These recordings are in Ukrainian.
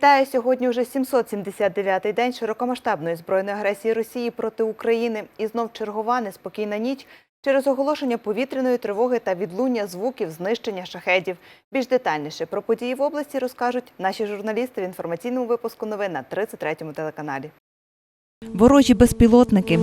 Вітаю сьогодні. Уже 779-й день широкомасштабної збройної агресії Росії проти України. І знов чергова неспокійна ніч через оголошення повітряної тривоги та відлуння звуків знищення шахедів. Більш детальніше про події в області розкажуть наші журналісти в інформаційному випуску новин на 33-му телеканалі. Ворожі безпілотники.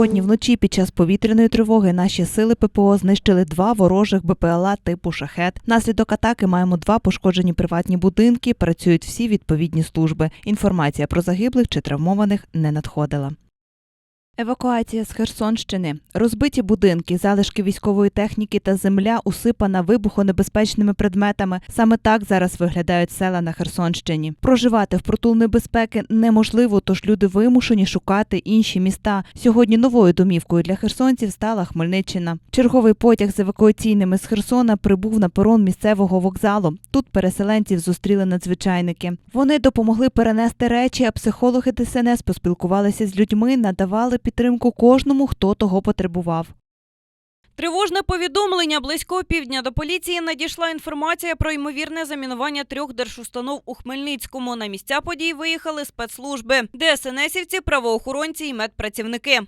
Сьогодні вночі під час повітряної тривоги наші сили ППО знищили два ворожих БПЛА типу шахет. Наслідок атаки маємо два пошкоджені приватні будинки. Працюють всі відповідні служби. Інформація про загиблих чи травмованих не надходила. Евакуація з Херсонщини. Розбиті будинки, залишки військової техніки та земля усипана вибухонебезпечними предметами. Саме так зараз виглядають села на Херсонщині. Проживати в притул небезпеки неможливо, тож люди вимушені шукати інші міста. Сьогодні новою домівкою для херсонців стала Хмельниччина. Черговий потяг з евакуаційними з Херсона прибув на перон місцевого вокзалу. Тут переселенців зустріли надзвичайники. Вони допомогли перенести речі, а психологи ДСНС поспілкувалися з людьми, надавали підтримку кожному, хто того потребував. Тривожне повідомлення близько півдня до поліції надійшла інформація про ймовірне замінування трьох держустанов у Хмельницькому. На місця подій виїхали спецслужби, ДСНСівці, правоохоронці і медпрацівники.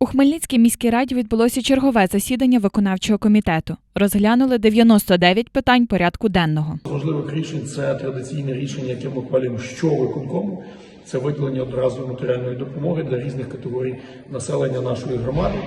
У Хмельницькій міській раді відбулося чергове засідання виконавчого комітету. Розглянули 99 питань порядку денного. З важливих рішень це традиційне рішення, яке ми ухвалюємо щовиконкому. Це виділення одразу матеріальної допомоги для різних категорій населення нашої громади.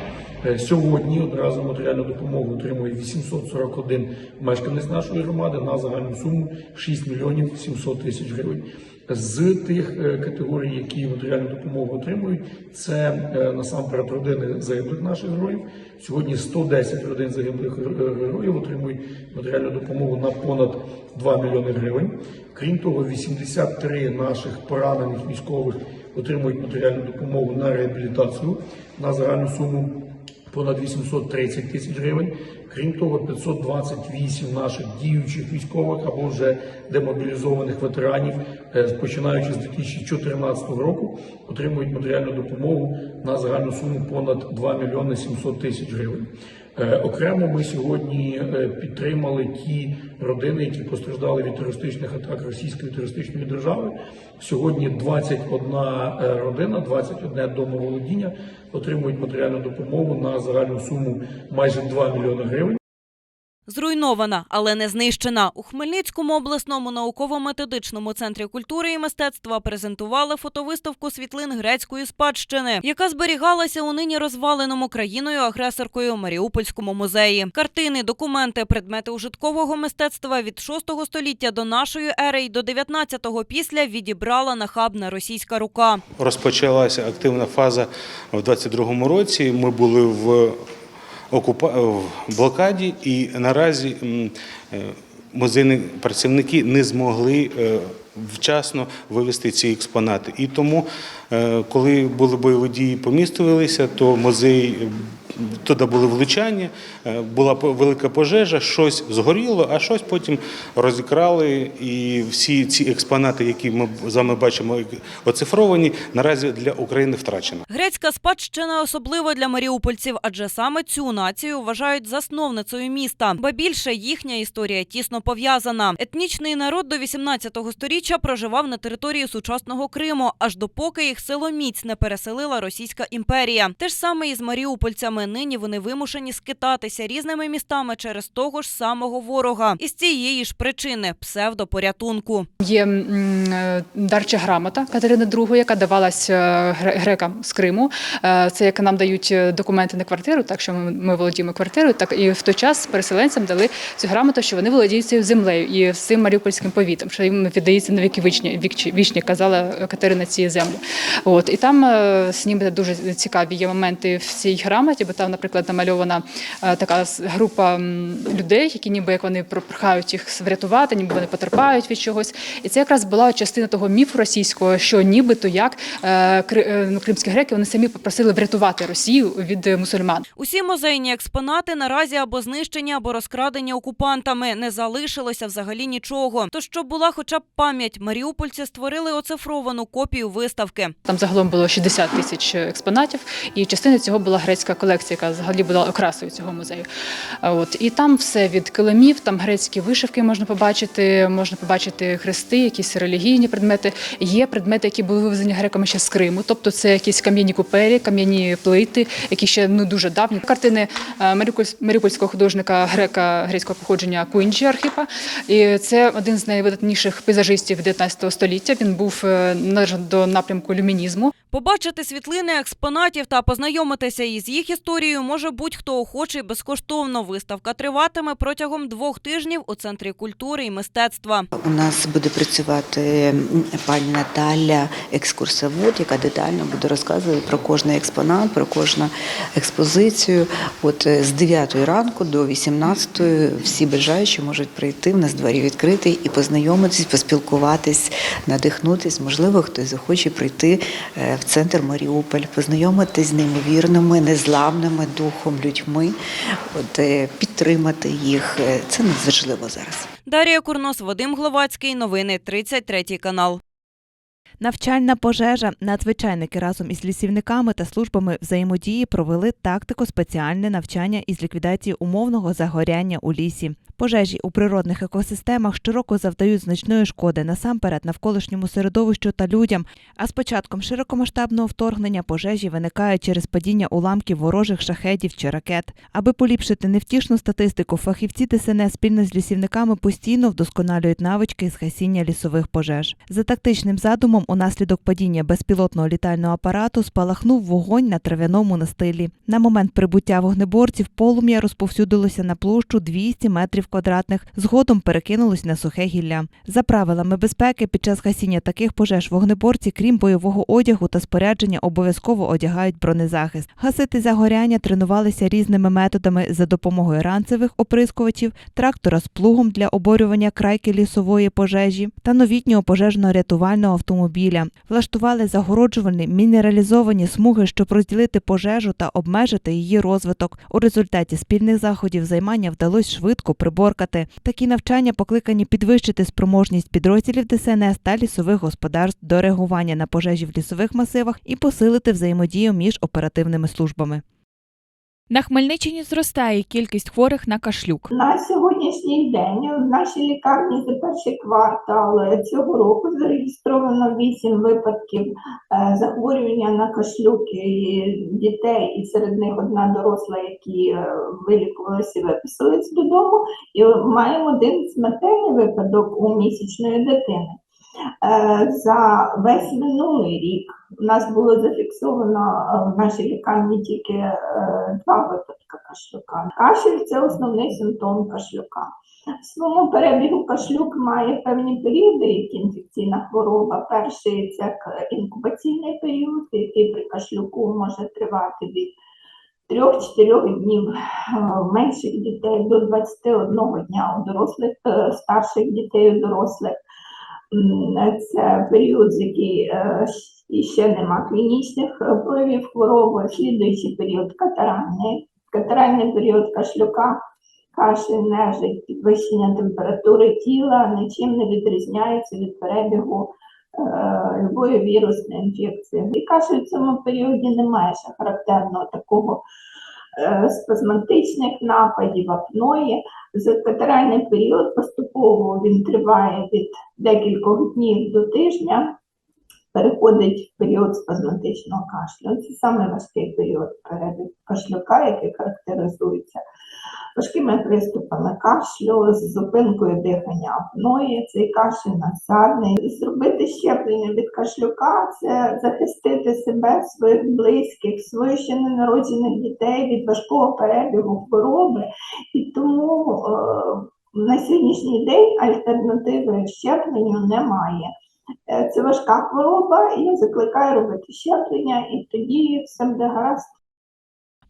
Е, Сьогодні одразу матеріальну допомогу отримує 841 мешканець нашої громади на загальну суму 6 мільйонів 700 тисяч гривень. З тих е, категорій, які матеріальну допомогу отримують, це е, насамперед родини загиблих наших героїв. Сьогодні 110 родин загиблих е, героїв отримують матеріальну допомогу на понад 2 мільйони гривень. Крім того, 83 наших поранених військових отримують матеріальну допомогу на реабілітацію на загальну суму понад 830 тисяч гривень. Крім того, 528 наших діючих військових або вже демобілізованих ветеранів, е, починаючи з 2014 року, отримують матеріальну допомогу на загальну суму понад 2 мільйони 700 тисяч гривень. Е, Окремо ми сьогодні е, підтримали ті родини, які постраждали від терористичних атак Російської терористичної держави. Сьогодні 21 е, родина, 21 домоволодіння отримують матеріальну допомогу на загальну суму майже 2 мільйони гривень. Зруйнована, але не знищена. У Хмельницькому обласному науково-методичному центрі культури і мистецтва презентували фотовиставку світлин грецької спадщини, яка зберігалася у нині розваленому країною-агресоркою Маріупольському музеї. Картини, документи, предмети ужиткового мистецтва від 6 століття до нашої ери й до 19-го після відібрала нахабна російська рука. Розпочалася активна фаза в 22-му році. Ми були в. В блокаді, і наразі е, музейні працівники не змогли е, вчасно вивести ці експонати. І тому, е, коли були бойові дії помістувалися, то музей. Туди були влучання, е, була велика пожежа, щось згоріло, а щось потім розікрали. І всі ці експонати, які ми з вами бачимо, оцифровані, наразі для України втрачено. Грецька спадщина особливо для маріупольців, адже саме цю націю вважають засновницею міста. Ба більше їхня історія тісно пов'язана. Етнічний народ до 18-го сторіччя проживав на території сучасного Криму, аж допоки їх силоміць не переселила Російська імперія. Те ж саме і з маріупольцями. Нині вони вимушені скитатися різними містами через того ж самого ворога. І з цієї ж причини псевдопорятунку. Є е, дарча грамота Катерини II, яка давалась е, грекам з Криму. Е, Це як нам дають документи на квартиру, так що ми, володіємо квартирою. Так і в той час переселенцям дали цю грамоту, що вони володіють цією землею і цим маріупольським повітом, що їм віддається на віки вічні, вічні, казала Катерина ці землі. От і там е, снімати дуже цікаві є моменти в цій грамоті, бо там, наприклад, намальована е, така група людей, які ніби як вони прохають їх врятувати, ніби вони потерпають від чогось. І це якраз була частина того міфу російського, що нібито як е, е, ну, кримські греки вони самі попросили врятувати Росію від мусульман. Усі музейні експонати наразі або знищені, або розкрадені окупантами. Не залишилося взагалі нічого. То щоб була хоча б пам'ять, маріупольці створили оцифровану копію виставки. Там загалом було 60 тисяч експонатів, і частина цього була грецька колекція. Колекції, яка взагалі була окрасою цього музею. От і там все від килимів, там грецькі вишивки можна побачити, можна побачити хрести, якісь релігійні предмети. Є предмети, які були вивезені греками ще з Криму, тобто це якісь кам'яні купелі, кам'яні плити, які ще ну дуже давні. Картини е, маріупольського художника грека грецького походження Куінджі Архіпа. І це один з найвидатніших пейзажистів 19 століття. Він був е, належав до напрямку люмінізму. Побачити світлини експонатів та познайомитися із їх історією може будь-хто охочий безкоштовно. Виставка триватиме протягом двох тижнів у центрі культури і мистецтва. У нас буде працювати пані Наталя, екскурсовод, яка детально буде розказувати про кожний експонат, про кожну експозицію. От е, з 9 ранку до 18 всі бажаючі можуть прийти. В нас двері відкриті і познайомитись, поспілкуватись, надихнутись. Можливо, хтось захоче прийти е, в центр Маріуполь, познайомитись з неймовірними, незламними духом людьми, от е, підтримати їх. Е, Це надважливо зараз. Дарія Курнос, Вадим Гловацький. Новини 33 канал. Навчальна пожежа. Надзвичайники разом із лісівниками та службами взаємодії провели тактико спеціальне навчання із ліквідації умовного загоряння у лісі. Пожежі у природних екосистемах щороку завдають значної шкоди насамперед навколишньому середовищу та людям. А з початком широкомасштабного вторгнення пожежі виникають через падіння уламків ворожих шахедів чи ракет. Аби поліпшити невтішну статистику, фахівці ДСНС спільно з лісівниками постійно вдосконалюють навички з гасіння лісових пожеж. За тактичним задумом, унаслідок падіння безпілотного літального апарату спалахнув вогонь на трав'яному настилі. На момент прибуття вогнеборців полум'я розповсюдилося на площу 200 метрів квадратних, згодом перекинулось на сухе гілля. За правилами безпеки, під час гасіння таких пожеж вогнеборці, крім бойового одягу та спорядження, обов'язково одягають бронезахист. Гасити загоряння тренувалися різними методами за допомогою ранцевих оприскувачів, трактора з плугом для оборювання крайки лісової пожежі та новітнього пожежно-рятувального автомобіля. Влаштували загороджувальні мінералізовані смуги, щоб розділити пожежу та обмежити її розвиток. У результаті спільних заходів займання вдалося швидко приборкати. Такі навчання покликані підвищити спроможність підрозділів ДСНС та лісових господарств до реагування на пожежі в лісових масивах і посилити взаємодію між оперативними службами. На Хмельниччині зростає кількість хворих на кашлюк. На сьогоднішній день в нашій лікарні за перший квартал цього року зареєстровано 8 випадків е, захворювання на кашлюк дітей, і серед них одна доросла, які е, вилікувалися виписались додому. І маємо один смертельний випадок у місячної дитини. Е, За весь минулий рік у нас було зафіксовано е, в нашій лікарні тільки е, два випадки кашлюка. Кашель це основний симптом кашлюка. В своєму перебігу кашлюк має певні періоди, як інфекційна хвороба. Перший це інкубаційний період, який при кашлюку може тривати від 3-4 днів е, менших дітей до 21 дня у дорослих, старших дітей у дорослих. Це період, з який е, ще нема клінічних е, проявів хвороби, слідуючий період катаральний, катаральний період кашлюка, кашель, нежить, підвищення температури тіла нічим не відрізняється від перебігу е, любої вірусної інфекції. І кашель в цьому періоді немає ще характерного такого спазматичних нападів, апної. За катеральний період поступово він триває від декількох днів до тижня, переходить в період спазматичного кашлю. Це саме період перед кашлюка, який характеризується важкими приступами кашлю, з зупинкою дихання апної, цей кашель насадний. Зробити щеплення від кашлюка це захистити себе, своїх близьких, своїх ще ненароджених дітей від важкого перебігу хвороби. І тому е, на сьогоднішній день альтернативи щепленню немає. Е, Це важка хвороба, і я закликаю робити щеплення, і тоді все буде гаразд.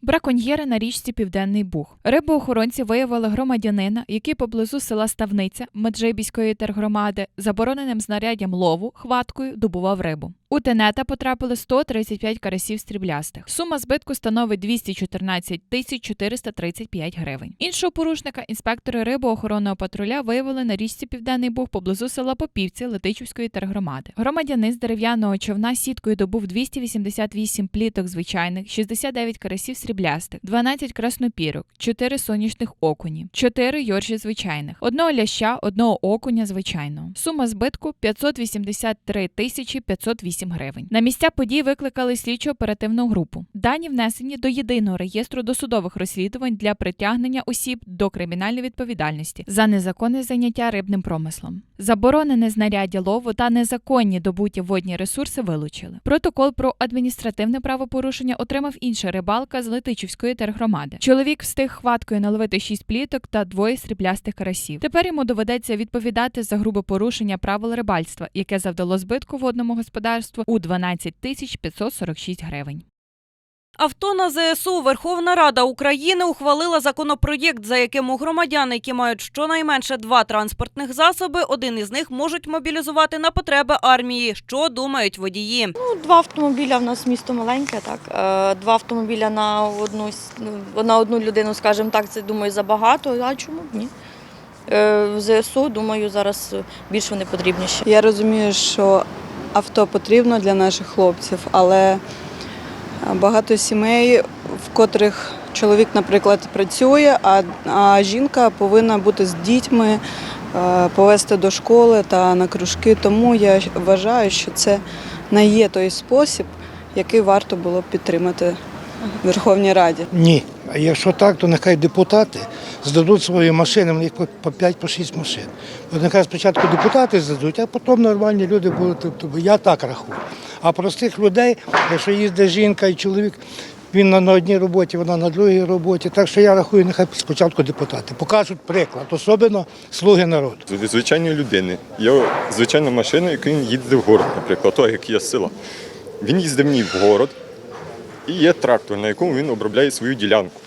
Браконьєри на річці Південний Буг. Рибоохоронці виявили громадянина, який поблизу села Ставниця Меджибіської тергромади забороненим знаряддям лову хваткою добував рибу. У тенета потрапили 135 карасів стріблястих. Сума збитку становить 214 тисяч 435 гривень. Іншого порушника інспектори рибоохоронного патруля виявили на річці Південний Буг поблизу села Попівці Летичівської тергромади. Громадянин з дерев'яного човна сіткою добув 288 пліток звичайних, 69 карасів сріблястих, 12 краснопірок, 4 сонячних окуні, 4 йорші звичайних, одного ляща, одного окуня звичайного. Сума збитку 583 тисячі 508 гривень. На місця подій викликали слідчо оперативну групу. Дані внесені до єдиного реєстру досудових розслідувань для притягнення осіб до кримінальної відповідальності за незаконне заняття рибним промислом. Заборонене знаряддя лову та незаконні добуті водні ресурси вилучили. Протокол про адміністративне правопорушення отримав інша рибалка з Летичівської тергромади. Чоловік встиг хваткою наловити шість пліток та двоє сріблястих карасів. Тепер йому доведеться відповідати за грубе порушення правил рибальства, яке завдало збитку водному господарству у 12 тисяч 546 гривень. Авто на ЗСУ Верховна Рада України ухвалила законопроєкт, за яким у громадян, які мають щонайменше два транспортних засоби, один із них можуть мобілізувати на потреби армії. Що думають водії? Ну, два автомобіля в нас місто маленьке, так. Е, Два автомобіля на одну, с- ну, на одну людину, скажімо так, це думаю забагато. А чому б ні? Е, В ЗСУ, думаю, зараз більш вони потрібніші. Я розумію, що авто потрібно для наших хлопців, але багато сімей, в котрих чоловік, наприклад, працює, а, а жінка повинна бути з дітьми, повезти повести до школи та на кружки. Тому я вважаю, що це не є той спосіб, який варто було б підтримати в Верховній Раді. Ні. Якщо так, то нехай депутати здадуть свої машини, в них по- по 5-6 машин. От нехай спочатку депутати здадуть, а потім нормальні люди будуть. Тобто я так рахую. А простих людей, якщо їздить жінка і чоловік, він на одній роботі, вона на другій роботі. Так що я рахую, нехай спочатку депутати покажуть приклад, особливо слуги народу. Звичайної людини. Є звичайна машина, яку він їде в город, наприклад, той, як є з села. Він їздив ній в город, і є трактор, на якому він обробляє свою ділянку.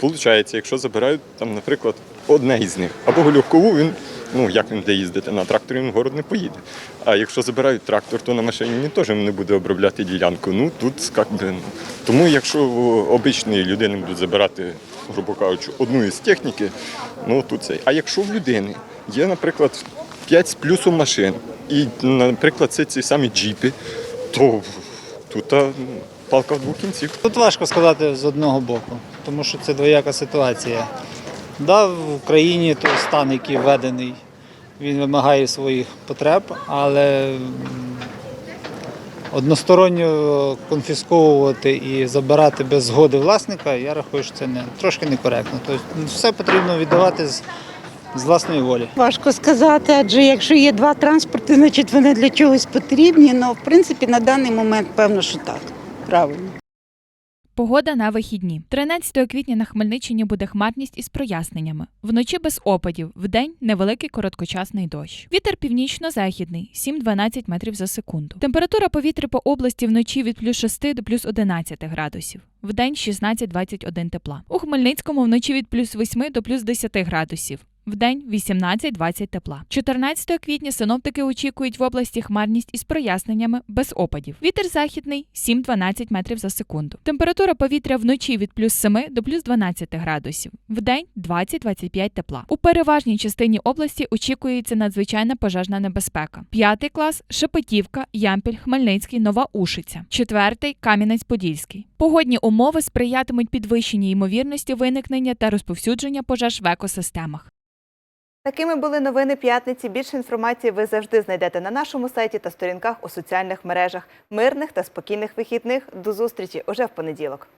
Получається, якщо забирають, там, наприклад, одне із них, або гольовкову, він, ну як він буде їздити, на тракторі він в город не поїде. А якщо забирають трактор, то на машині він теж не буде обробляти ділянку. Ну тут як би, ну. Тому якщо обичної людини будуть забирати, грубо кажучи, одну із техніки, ну тут цей. А якщо в людини є, наприклад, 5 з плюсом машин, і, наприклад, це ці самі джіпи, то тут палка в двох кінців. Тут важко сказати з одного боку, тому що це двояка ситуація. Да, в Україні той стан, який введений, він вимагає своїх потреб, але односторонньо конфісковувати і забирати без згоди власника, я рахую, що це не, трошки некоректно. Тобто ну, все потрібно віддавати з, з власної волі. Важко сказати, адже якщо є два транспорти, значить вони для чогось потрібні. Ну, в принципі, на даний момент певно, що так. Правильно. Погода на вихідні. 13 квітня на Хмельниччині буде хмарність із проясненнями. Вночі без опадів, вдень невеликий короткочасний дощ. Вітер північно-західний 7-12 метрів за секунду. Температура повітря по області вночі від плюс 6 до плюс 11 градусів. Вдень 16-21 тепла. У Хмельницькому вночі від плюс 8 до плюс 10 градусів. Вдень 18-20 тепла. 14 квітня синоптики очікують в області хмарність із проясненнями без опадів. Вітер західний 7-12 метрів за секунду. Температура повітря вночі від плюс 7 до плюс 12 градусів. Вдень 20-25 тепла. У переважній частині області очікується надзвичайна пожежна небезпека. П'ятий клас Шепетівка, Ямпіль, Хмельницький, Нова Ушиця. Четвертий Кам'янець-Подільський. Погодні умови сприятимуть підвищеній ймовірності виникнення та розповсюдження пожеж в екосистемах. Такими були новини п'ятниці. Більше інформації ви завжди знайдете на нашому сайті та сторінках у соціальних мережах. Мирних та спокійних вихідних. До зустрічі уже в понеділок.